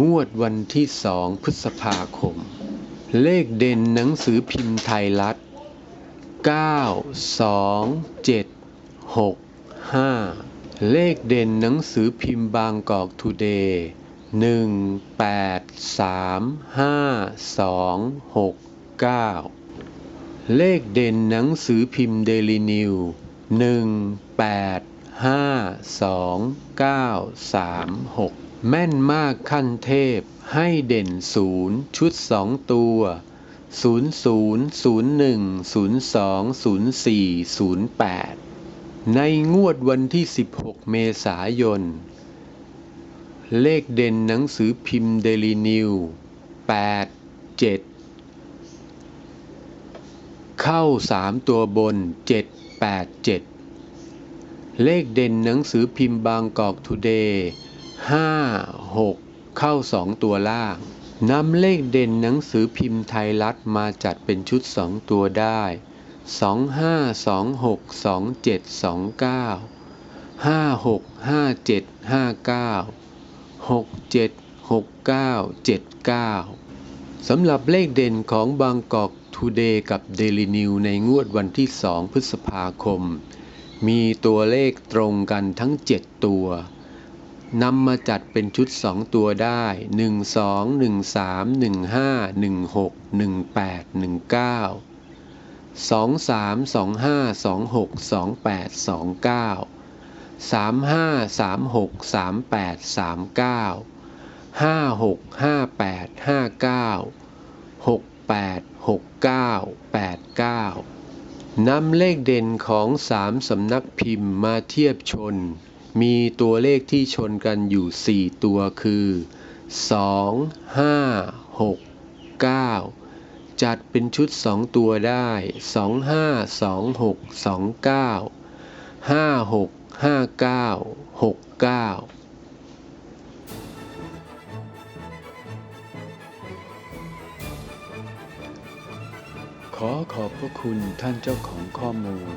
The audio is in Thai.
งวดวันที่สองพฤษภาคม เลขเด่นหนังสือพิมพ์ไทยรัฐ 9 2 7 6 5 เลขเด่นหนังสือพิมพ์บางกอกทูเดย์1 8 3 5 2 6 9 เลขเด่นหนังสือพิมพ์เดลินิว 1 8 5 2 9 3 6 แม่นมากขั้นเทพ ให้เด่นศูนย์ชุดสองตัวศูนย์ศูนย์ศูนย์หนึ่งศูนย์สองศูนย์สี่ศูนย์แปดในงวดวันที่สิบหกเมษายน เลขเด่นหนังสือพิมพ์เดลีนิวแปดเจ็ดเข้าสามตัวบนเจ็ดแปดเจ็ดเลขเด่นหนังสือพิมพ์บางกอกทูเดย์ ห้าหกเข้าสองตัวล่างนำเลขเด่นหนังสือพิมพ์ไทยรัฐมาจัดเป็นชุดสองตัวได้สองห้าสองหกสองเจ็ดสองเก้าห้าหกห้าเจ็ดห้าเก้าหกเจ็ดหกเก้าเจ็ดเก้าสำหรับเลขเด่นของบางกอกทูเดย์กับเดลินิวในงวดวันที่สองพฤษภาคม มีตัวเลขตรงกันทั้ง 7 ตัว นำมาจัดเป็นชุด 2 ตัวได้ 1 2 1 3 1 5 1 6 1 8 1 9 2 3 2 5 2 6 2 8 2 9 3 5 3 6 3 8 3 9 5 6 5 8 5 9 6 8 6 9 8 9นำเลขเด่นของสามสำนักพิมพ์มาเทียบชน มีตัวเลขที่ชนกันอยู่ 4 ตัวคือ 2 5 6 9 จัดเป็นชุด 2 ตัวได้ 2 5 2 6 2 9 5 6 5 9 6 9ขอขอบพระคุณท่านเจ้าของข้อมูล